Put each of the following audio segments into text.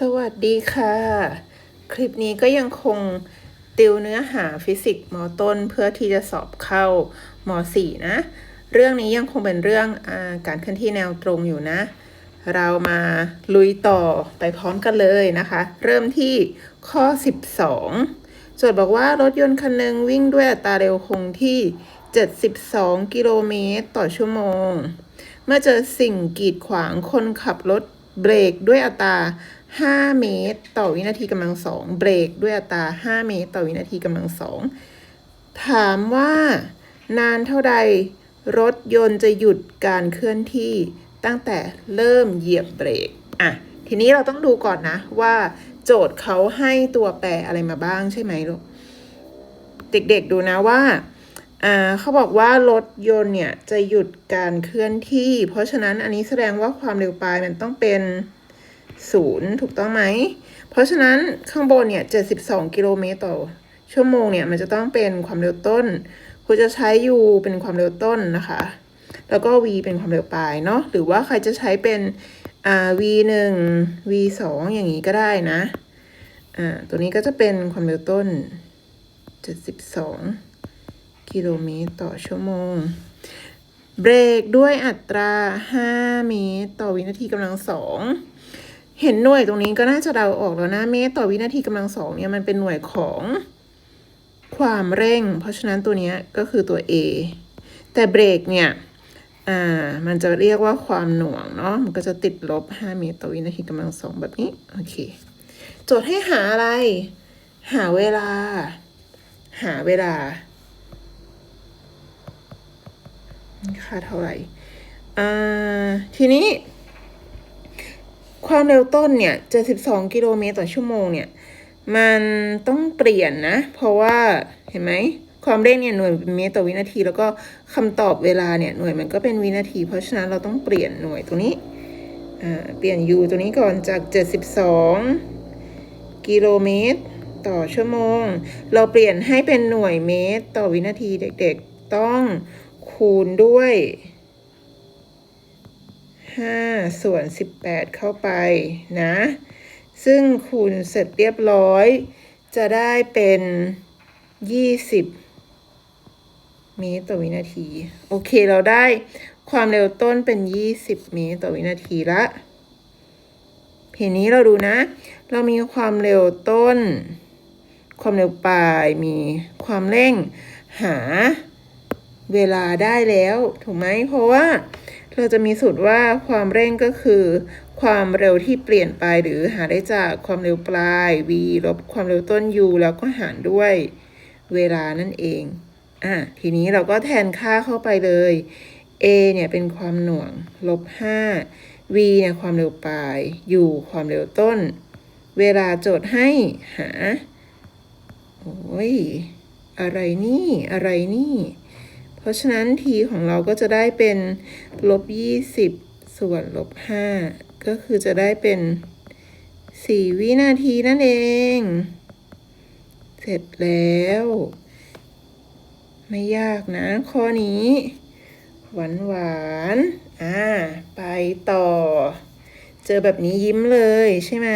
สวัสดีค่ะ คลิปนี้ก็ยังคงติวเนื้อหาฟิสิกส์มต้นเพื่อที่จะสอบเข้าม4นะ เรื่องนี้ยังคงเป็นเรื่องอการเคลื่อนที่แนวตรงอยู่นะ เรามาลุยต่อไปพร้อมกันเลยนะคะ เริ่มที่ข้อ 12 โจทย์บอกว่ารถยนต์คันหนึ่งวิ่งด้วยอัตราเร็วคงที่ 72 กิโลเมตรต่อชั่วโมง เมื่อเจอสิ่งกีดขวางคนขับรถเบรกด้วยอัตรา 5 เมตร ต่อวินาทีกำลังสองเบรกด้วยอัตรา5 เมตร ต่อวินาทีกำลังสองถามว่านานเท่าใดรถยนต์จะหยุดการเคลื่อนที่ตั้งแต่เริ่มเหยียบเบรกอะทีนี้เราต้องดูก่อนนะว่าโจทย์เขาให้ตัวแปรอะไรมาบ้างใช่ไหมลูกเด็กๆดูนะว่าอ่าเขาบอกว่ารถยนต์เนี่ยจะหยุดการเคลื่อนที่ เพราะฉะนั้นอันนี้แสดงว่าความเร็วปลายมันต้องเป็น ศูนย์ถูกต้องไหม เพราะฉะนั้นข้างบนเนี่ย 72 กิโลเมตรต่อชั่วโมงเนี่ย มันจะต้องเป็นความเร็วต้นคุณจะใช้ u เป็นความเร็วต้นนะคะ แล้วก็ v เป็นความเร็วปลายเนาะ หรือว่าใครจะใช้เป็นอ่า v 1 v 2อย่างนี้ก็ได้นะ อ่า ตัวนี้ก็จะเป็นความเร็วต้น 72 กิโลเมตรต่อชั่วโมงเบรกด้วยอัตรา 5 เมตร ต่อวินาทีกำลังสอง เห็นหน่วยตรงนี้ก็น่าจะเดาออกแล้วนะเมตรต่อวินาทีกำลังสองเนี่ยมันเป็นหน่วยของความเร่ง เพราะฉะนั้นตัวนี้ก็คือตัว A แต่เบรกเนี่ยอ่ามันจะเรียกว่าความหน่วงเนาะมันก็จะติดลบ 5 เมตรต่อวินาทีกำลังสองแบบนี้โอเคโจทย์ให้หาอะไร หาเวลา หาเวลาค่าเท่าไหร่อ่าทีนี้ ความเร็วต้นเนี่ย72กิโลเมตรต่อชั่วโมงเนี่ย มันต้องเปลี่ยนนะ เพราะว่าเห็นไหมความเร่งเนี่ยหน่วยเป็นเมตรต่อวินาที แล้วก็คำตอบเวลาเนี่ยหน่วยมันก็เป็นวินาที เพราะฉะนั้นเราต้องเปลี่ยนหน่วยตรงนี้เปลี่ยน u ตัวนี้ก่อนจาก 72 กิโลเมตร ต่อชั่วโมง เราเปลี่ยนให้เป็นหน่วยเมตร ต่อวินาทีเด็กๆต้องคูณด้วย 5 ส่วน 18 เข้าไปนะ ซึ่งคูณเสร็จเรียบร้อย จะได้เป็น 20 เมตรต่อวินาที โอเคเราได้ความเร็วต้นเป็น 20 เมตรต่อวินาทีละทีนี้เราดูนะ เรามีความเร็วต้น ความเร็วปลายมีความเร่งหาเวลาได้แล้ว ถูกไหมเพราะว่า เราจะมีสูตรว่าความเร่งก็คือ ความเร็วที่เปลี่ยนไปหรือหาได้จากความเร็วปลาย v ลบความเร็วต้น u แล้วก็หารด้วยเวลานั่นเองอะทีนี้เราก็แทนค่าเข้าไปเลย a เนี่ยเป็นความหน่วงลบ5 v เนี่ยความเร็วปลาย u ความเร็วต้น เวลาโจทย์ให้หา โอ้ย อะไรนี่ อะไรนี่ เพราะฉะนั้น t ของเราก็จะได้เป็นลบ20ส่วนลบ5ก็คือจะได้เป็น4วินาทีนั่นเอง เสร็จแล้ว ไม่ยากนะ ข้อนี้ หวานหวานอ่า ไปต่อ เจอแบบนี้ยิ้มเลยใช่ไหม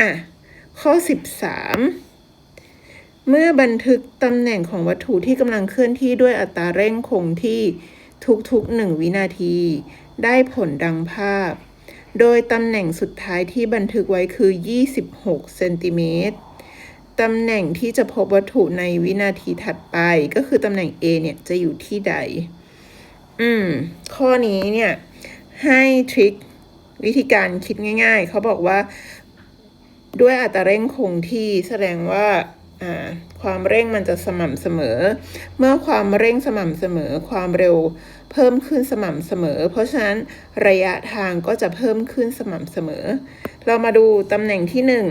อะ ข้อ13 เมื่อบันทึกตำแหน่งของวัตถุที่กำลังเคลื่อนที่ด้วยอัตราเร่งคงที่ทุกๆ1วินาที ได้ผลดังภาพ โดยตำแหน่งสุดท้ายที่บันทึกไว้คือ 26 เซนติเมตรตำแหน่งที่จะพบวัตถุในวินาทีถัดไปก็คือตำแหน่ง A เนี่ยจะอยู่ที่ใด อืม ข้อนี้เนี่ย ให้ทริควิธีการคิดง่าย ๆ เขาบอกว่า ด้วยอัตราเร่งคงที่แสดงว่าอ่า ความเร่งมันจะสม่ำเสมอ เมื่อความเร่งสม่ำเสมอ ความเร็วเพิ่มขึ้นสม่ำเสมอ เพราะฉะนั้นระยะทางก็จะเพิ่มขึ้นสม่ำเสมอ เรามาดูตำแหน่งที่หนึ่ง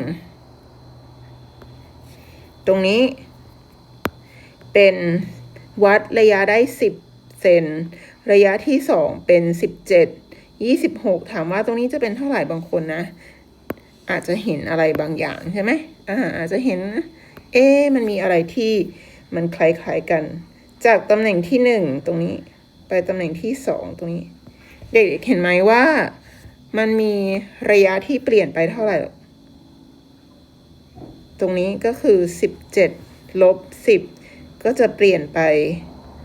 ตรงนี้ เป็นวัดระยะได้ 10 เซน ระยะที่ 2 เป็น 17 26 ถามว่าตรงนี้จะเป็นเท่าไหร่บางคนนะ อาจจะเห็นอะไรบางอย่างใช่ไหมอ่าอาจจะเห็น เอ๊มันมีอะไรที่มันคล้ายๆกัน จากตำแหน่งที่หนึ่งตรงนี้ไปตำแหน่งที่สองตรงนี้ เด็กๆเห็นไหมว่ามันมีระยะที่เปลี่ยนไปเท่าไหร่ ตรงนี้ก็คือ 17ลบ10 ก็จะเปลี่ยนไป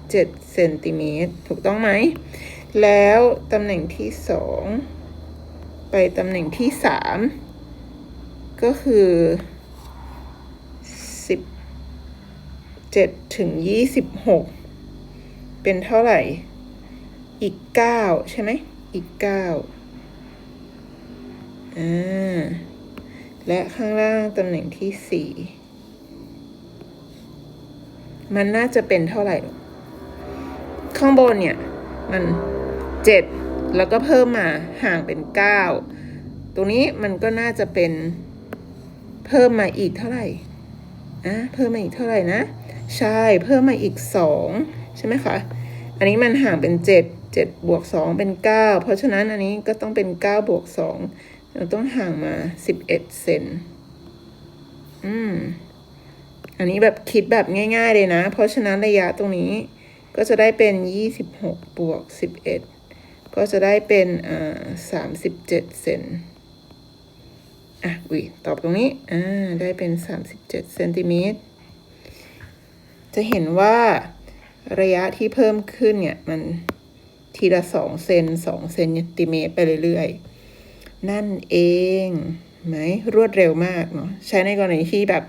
7เซนติเมตรถูกต้องไหม แล้วตำแหน่งที่ 2 ไปตำแหน่งที่ 3 ก็คือ 17ถึง26เป็นเท่าไหร่ อีก9ใช่ไหมอีก9อ่าและข้างล่างตำแหน่งที่สี่มันน่าจะเป็นเท่าไหร่ ข้างบนเนี่ย มันเจ็ดแล้วก็เพิ่มมาห่างเป็นเก้าตรงนี้มันก็น่าจะเป็นเพิ่มมาอีกเท่าไหร่ อะเพิ่มมาอีกเท่าไหร่นะ ใช่เพิ่มมาอีกสองใช่ไหมคะ อันนี้มันห่างเป็นเจ็ดเจ็ดบวกสองเป็นเก้าเพราะฉะนั้นอันนี้ก็ต้องเป็นเก้าบวกสองเราต้องห่างมาสิบเอ็ดเซนอืมอันนี้แบบคิดแบบง่าย ๆ เลยนะ เพราะฉะนั้นระยะตรงนี้ก็จะได้เป็นยี่สิบหกบวกสิบเอ็ดก็จะได้เป็นอ่าสามสิบเจ็ดเซน อะอุ้ยตอบตรงนี้ อ่า ได้เป็นสามสิบเจ็ดเซนติเมตร จะเห็นว่าระยะที่เพิ่มขึ้นเนี่ย มันทีละสองเซนสองเซนติเมตรไปเรื่อยๆ นั่นเองไหมรวดเร็วมากเนาะใช้ในกรณีที่แบบ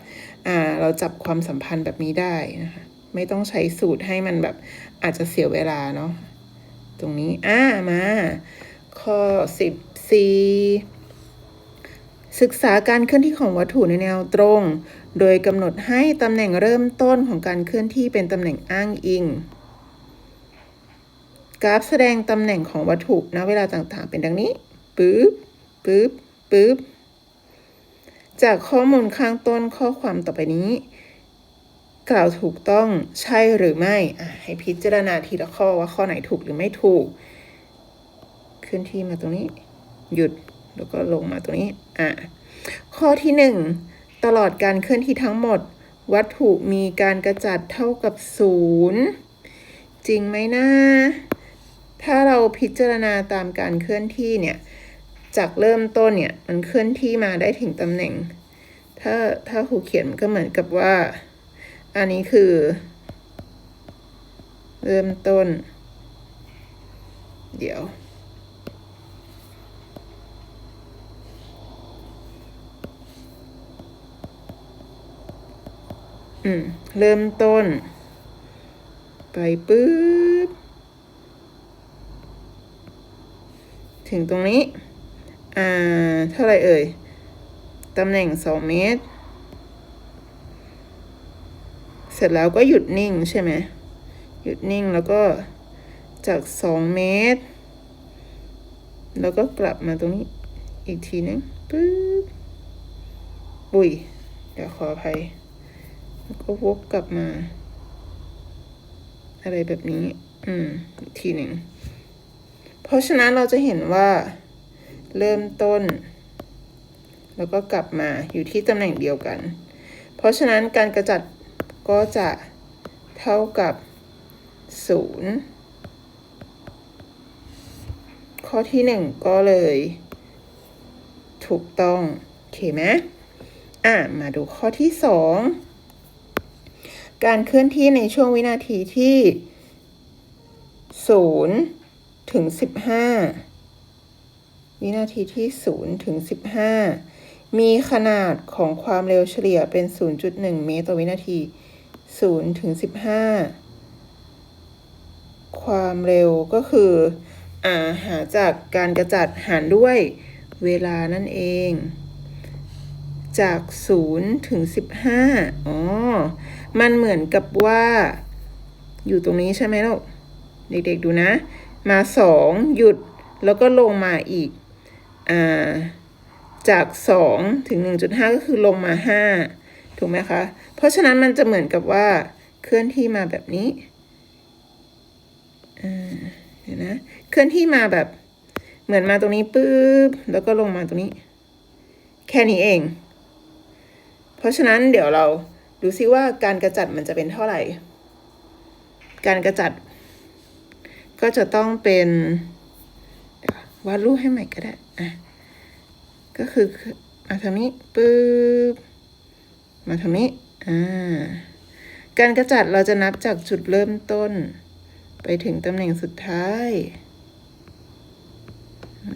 อ่าเราจับความสัมพันธ์แบบนี้ได้นะคะไม่ต้องใช้สูตรให้มันแบบอาจจะเสียเวลาเนาะตรงนี้อ่ามา ข้อสิบสี่ ศึกษาการเคลื่อนที่ของวัตถุในแนวตรง โดยกำหนดให้ตำแหน่งเริ่มต้นของการเคลื่อนที่เป็นตำแหน่งอ้างอิง กราฟแสดงตำแหน่งของวัตถุณเวลาต่างๆ เป็นดังนี้ปึ๊บปึ๊บปึ๊บจากข้อมูลข้างต้นข้อความต่อไปนี้ กล่าวถูกต้องใช่หรือไม่ให้พิจารณาทีละข้อว่าข้อไหนถูกหรือไม่ถูก เคลื่อนที่มาตรงนี้ หยุด แล้วก็ลงมาตรงนี้อะข้อที่หนึ่งตลอดการเคลื่อนที่ทั้งหมด วัตถุมีการกระจัดเท่ากับศูนย์จริงไหมนะ ถ้าเราพิจารณาตามการเคลื่อนที่เนี่ย จากเริ่มต้นเนี่ย มันเคลื่อนที่มาได้ถึงตำแหน่ง ถ้าถ้าครูเขียนมันก็เหมือนกับว่า อันนี้คือ เริ่มต้น เดี๋ยว อืม เริ่มต้น ไปปึ๊บ ถึงตรงนี้ อ่า เท่าไรเอ่ย ตำแหน่งสองเมตร เสร็จแล้วก็หยุดนิ่งใช่ไหม หยุดนิ่งแล้วก็จากสองเมตร แล้วก็กลับมาตรงนี้อีกทีนึงปึ๊บอุ้ยเดี๋ยวขออภัย แล้วก็วกกลับมา อะไรแบบนี้ อืมอีกทีหนึ่ง เพราะฉะนั้นเราจะเห็นว่าเริ่มต้น แล้วก็กลับมาอยู่ที่ตำแหน่งเดียวกัน เพราะฉะนั้นการกระจัดก็จะเท่ากับศูนย์ข้อที่หนึ่งก็เลย ถูกต้องโอเคไหมอะ มาดูข้อที่สอง การเคลื่อนที่ในช่วงวินาทีที่ศูนย์ถึงสิบห้าวินาทีที่ศูนย์ถึงสิบห้ามีขนาดของความเร็วเฉลี่ยเป็น 0.1 เมตรต่อวินาที 0 ถึง 15 ความเร็วก็คืออ่าหาจากการกระจัดหารด้วยเวลานั่นเอง จาก 0 ถึง 15 อ๋อ มันเหมือนกับว่า อยู่ตรงนี้ใช่ไหมลูกเด็กๆดูนะ มา2หยุดแล้วก็ลงมาอีกอ่าจาก2ถึง1.5ก็คือลงมา5ถูกไหมคะ เพราะฉะนั้นมันจะเหมือนกับว่าเคลื่อนที่มาแบบนี้เดี๋ยวนะเคลื่อนที่มาแบบเหมือนมาตรงนี้ปุ๊บแล้วก็ลงมาตรงนี้ แค่นี้เอง เพราะฉะนั้นเดี๋ยวเรา ดูซิว่าการกระจัดมันจะเป็นเท่าไหร่ การกระจัด ก็จะต้องเป็นวาดรูปให้ใหม่ก็ได้อะก็คือมาทางนี้ปึ๊บมาทางนี้อ่าการกระจัดเราจะนับจากจุดเริ่มต้น ไปถึงตำแหน่งสุดท้าย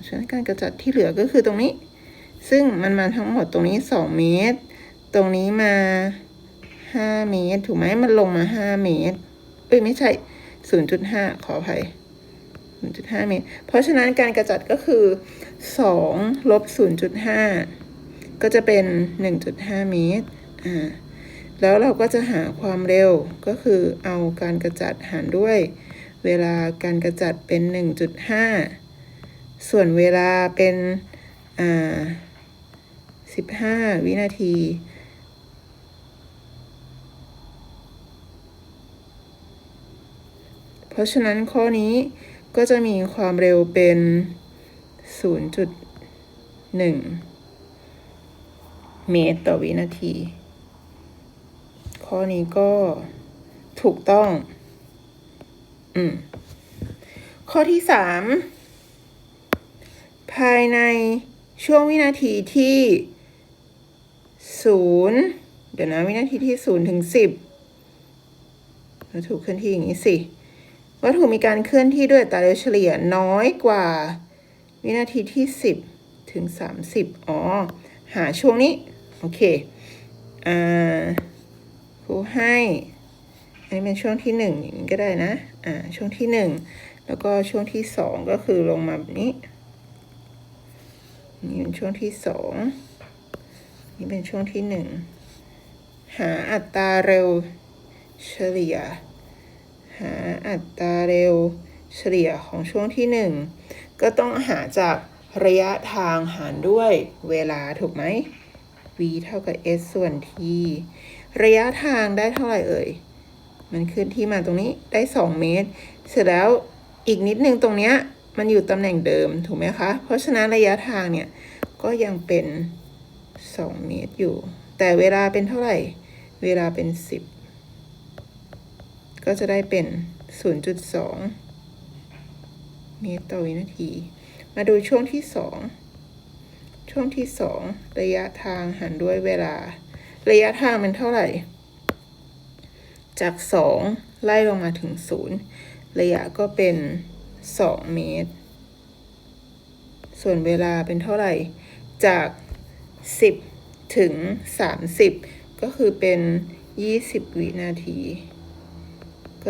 ฉะนั้นการกระจัดที่เหลือก็คือตรงนี้ ซึ่งมันมาทั้งหมดตรงนี้สองเมตร ตรงนี้มา ห้าเมตร ถูกไหมมันลงมาห้าเมตร เอ้ยไม่ใช่ศูนย์จุดห้าขออภัยศูนย์จุดห้าเมตร เพราะฉะนั้นการกระจัดก็คือสองลบศูนย์จุดห้าก็จะเป็นหนึ่งจุดห้าเมตร อ่า แล้วเราก็จะหาความเร็วก็คือเอาการกระจัดหารด้วยเวลาการกระจัดเป็น 1.5 ส่วนเวลาเป็น อ่า 15 วินาที เพ ราะฉะนั้นข้อนี้ก็จะมีความเร็วเป็น 0.1 เมตรต่อวินาที ข้อนี้ก็ถูกต้อง อืม ข้อที่สามภายในช่วงวินาทีที่ศูนย์เดี๋ยวนะวินาทีที่ศูนย์ถึงสิบวัตถุเคลื่อนที่อย่างนี้สิ วัตถุมีการเคลื่อนที่ด้วยตาเร็วเฉลี่ยน้อยกว่า วินาทีที่สิบถึงสามสิบอ๋อ หาช่วงนี้ โอเค อ่าครูให้ อันนี้เป็นช่วงที่หนึ่งอย่างนี้ก็ได้นะ อ่า ช่วงที่หนึ่งแล้วก็ช่วงที่สองก็คือลงมาแบบนี้ นี่เป็นช่วงที่สองนี่เป็นช่วงที่หนึ่งหาอัตราเร็วเฉลี่ย หาอัตราเร็วเฉลี่ยของช่วงที่หนึ่งก็ต้องหาจากระยะทางหารด้วยเวลาถูกไหม v เท่ากับ s ส่วน t ระยะทางได้เท่าไหร่เอ่ย มันขึ้นที่มาตรงนี้ได้ 2 เมตร เสร็จแล้วอีกนิดนึงตรงเนี้ยมันอยู่ตำแหน่งเดิมถูกไหมคะ เพราะฉะนั้นระยะทางเนี่ย ก็ยังเป็น 2 เมตรอยู่ แต่เวลาเป็นเท่าไหร่ เวลาเป็น 10 ก็จะได้เป็น 0.2 เมตรต่อวินาที มาดูช่วงที่ 2 ช่วงที่ 2 ระยะทางหารด้วยเวลา ระยะทางมันเท่าไหร่ จาก 2 ไล่ลงมาถึง 0 ระยะก็เป็น 2 เมตร ส่วนเวลาเป็นเท่าไหร่ จาก 10 ถึง 30 ก็คือเป็น 20 วินาที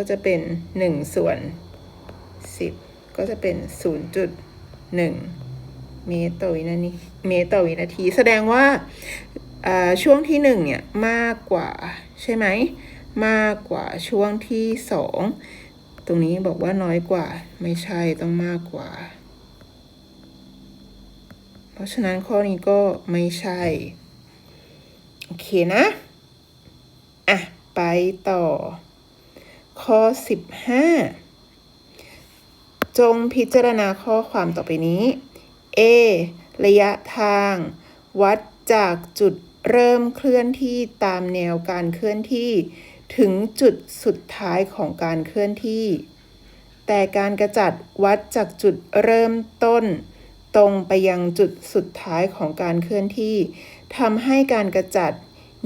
ก็จะเป็น 1 ส่วน 10 ก็จะเป็น 0.1 เมตรต่อวินาทีเมตรต่อวินาที แสดงว่าอ่าช่วงที่หนึ่งเนี่ย มากกว่าใช่ไหม มากกว่าช่วงที่สองตรงนี้บอกว่าน้อยกว่าไม่ใช่ต้องมากกว่า เพราะฉะนั้นข้อนี้ก็ไม่ใช่ โอเคนะ อะ ไปต่อ ข้อ 15 จงพิจารณาข้อความต่อไปนี้ A ระยะทาง วัดจากจุดเริ่มเคลื่อนที่ตามแนวการเคลื่อนที่ ถึงจุดสุดท้ายของการเคลื่อนที่ แต่การกระจัดวัดจากจุดเริ่มต้น ตรงไปยังจุดสุดท้ายของการเคลื่อนที่ทำให้การกระจัด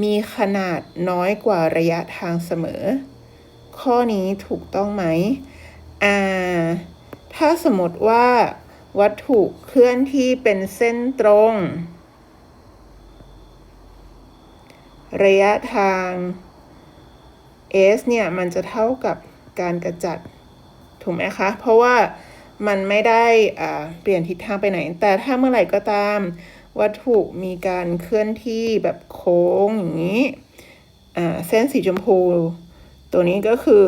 มีขนาดน้อยกว่าระยะทางเสมอ ข้อนี้ถูกต้องไหมอ่าถ้าสมมติว่าวัตถุเคลื่อนที่เป็นเส้นตรง ระยะทาง s เนี่ย มันจะเท่ากับการกระจัด ถูกไหมคะ เพราะว่ามันไม่ได้อ่าเปลี่ยนทิศทางไปไหน แต่ถ้าเมื่อไหร่ก็ตาม วัตถุมีการเคลื่อนที่แบบโค้งอย่างนี้อ่าเส้นสีชมพู ตัวนี้ก็คือ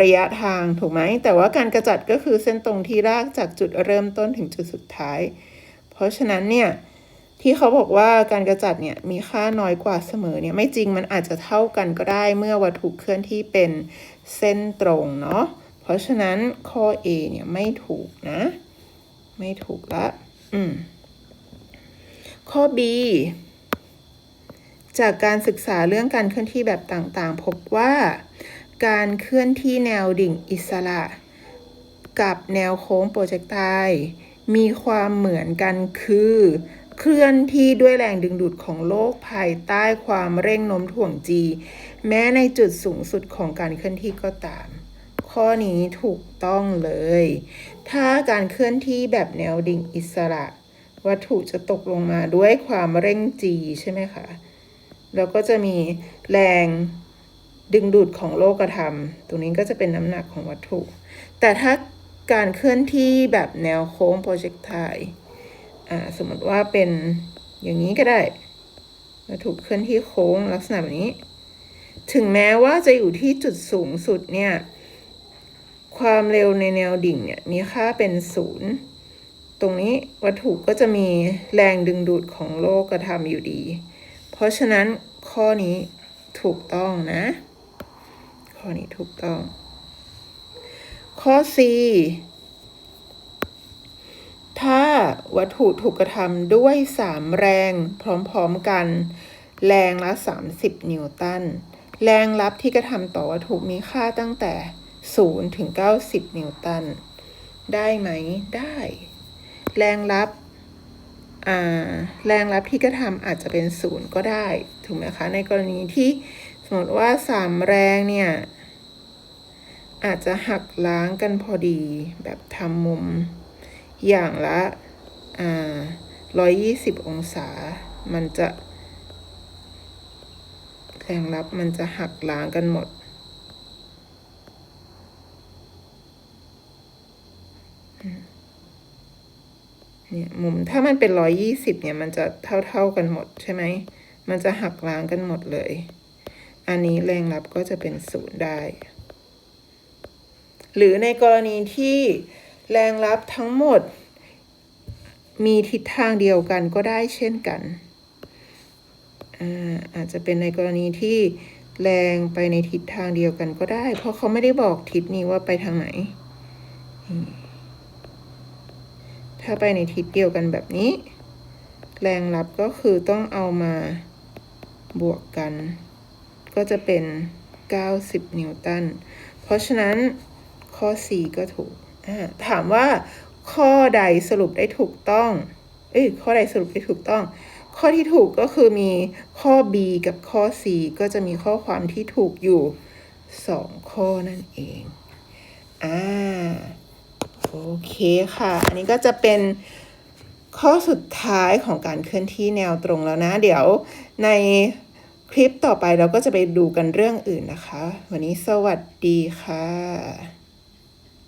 ระยะทางถูกไหม แต่ว่าการกระจัดก็คือเส้นตรงที่ลากจากจุดเริ่มต้นถึงจุดสุดท้าย เพราะฉะนั้นเนี่ยที่เขาบอกว่าการกระจัดเนี่ยมีค่าน้อยกว่าเสมอเนี่ยไม่จริงมันอาจจะเท่ากันก็ได้เมื่อวัตถุเคลื่อนที่เป็นเส้นตรงเนาะ เพราะฉะนั้นข้อ A เนี่ยไม่ถูกนะ ไม่ถูกละ อืมข้อ B จากการศึกษาเรื่องการเคลื่อนที่แบบต่างๆ พบว่า การเคลื่อนที่แนวดิ่งอิสระ กับแนวโค้งโปรเจกไตล์มีความเหมือนกันคือ เคลื่อนที่ด้วยแรงดึงดูดของโลกภายใต้ความเร่งโน้มถ่วง g แม้ในจุดสูงสุดของการเคลื่อนที่ก็ตาม ข้อนี้ถูกต้องเลย ถ้าการเคลื่อนที่แบบแนวดิ่งอิสระ วัตถุจะตกลงมาด้วยความเร่ง g ใช่ไหมคะ แล้วก็จะมีแรงดึงดูดของโลกธรรม ตรงนี้ก็จะเป็นน้ำหนักของวัตถุ แต่ถ้าการเคลื่อนที่แบบแนวโค้งโปรเจกไทสมมติว่าเป็นอย่างนี้ก็ได้วัตถุเคลื่อนที่โค้งลักษณะแบบนี้ ถึงแม้ว่าจะอยู่ที่จุดสูงสุดเนี่ย ความเร็วในแนวดิ่งเนี่ยมีค่าเป็นศูนย์ตรงนี้วัตถุก็จะมีแรงดึงดูดของโลกธรรมอยู่ดี เพราะฉะนั้นข้อนี้ถูกต้องนะ ข้อนี้ถูกต้อง ข้อ C ถ้าวัตถุถูกกระทำด้วย 3 แรงพร้อมๆกัน แรงละ 30 นิวตัน แรงรับที่กระทำต่อวัตถุมีค่าตั้งแต่ 0 ถึง 90 นิวตัน ได้ไหม ได้ แรงรับ แรงรับที่กระทำอาจจะเป็นศูนย์ก็ได้ ถูกไหมคะ ในกรณีที่สมมติว่า3แรงเนี่ย อาจจะหักล้างกันพอดี แบบทำมุมอย่างละร้อยยี่สิบองศา มันจะแรงรับมันจะหักล้างกันหมด เนี่ยมุมถ้ามันเป็นร้อยยี่สิบเนี่ยมันจะเท่าเท่ากันหมดใช่ไหม มันจะหักล้างกันหมดเลย อันนี้แรงรับก็จะเป็นศูนย์ได้ หรือในกรณีที่แรงรับทั้งหมด มีทิศทางเดียวกันก็ได้เช่นกันอาอาจจะเป็นในกรณีที่แรงไปในทิศทางเดียวกันก็ได้ เพราะเขาไม่ได้บอกทิศนี้ว่าไปทางไหน ถ้าไปในทิศเดียวกันแบบนี้ แรงรับก็คือต้องเอามาบวกกัน ก็จะเป็น 90 นิวตัน เพราะฉะนั้นข้อ C ก็ถูก ถามว่าข้อใดสรุปได้ถูกต้อง เอ้ย ข้อใดสรุปได้ถูกต้อง ข้อที่ถูกก็คือมีข้อ B กับข้อ C ก็จะมีข้อความที่ถูกอยู่ 2 ข้อนั่นเอง อ่า โอเคค่ะ อันนี้ก็จะเป็นข้อสุดท้ายของการเคลื่อนที่แนวตรงแล้วนะ เดี๋ยวในคลิปต่อไปเราก็จะไปดูกันเรื่องอื่นนะคะ วันนี้สวัสดีค่ะ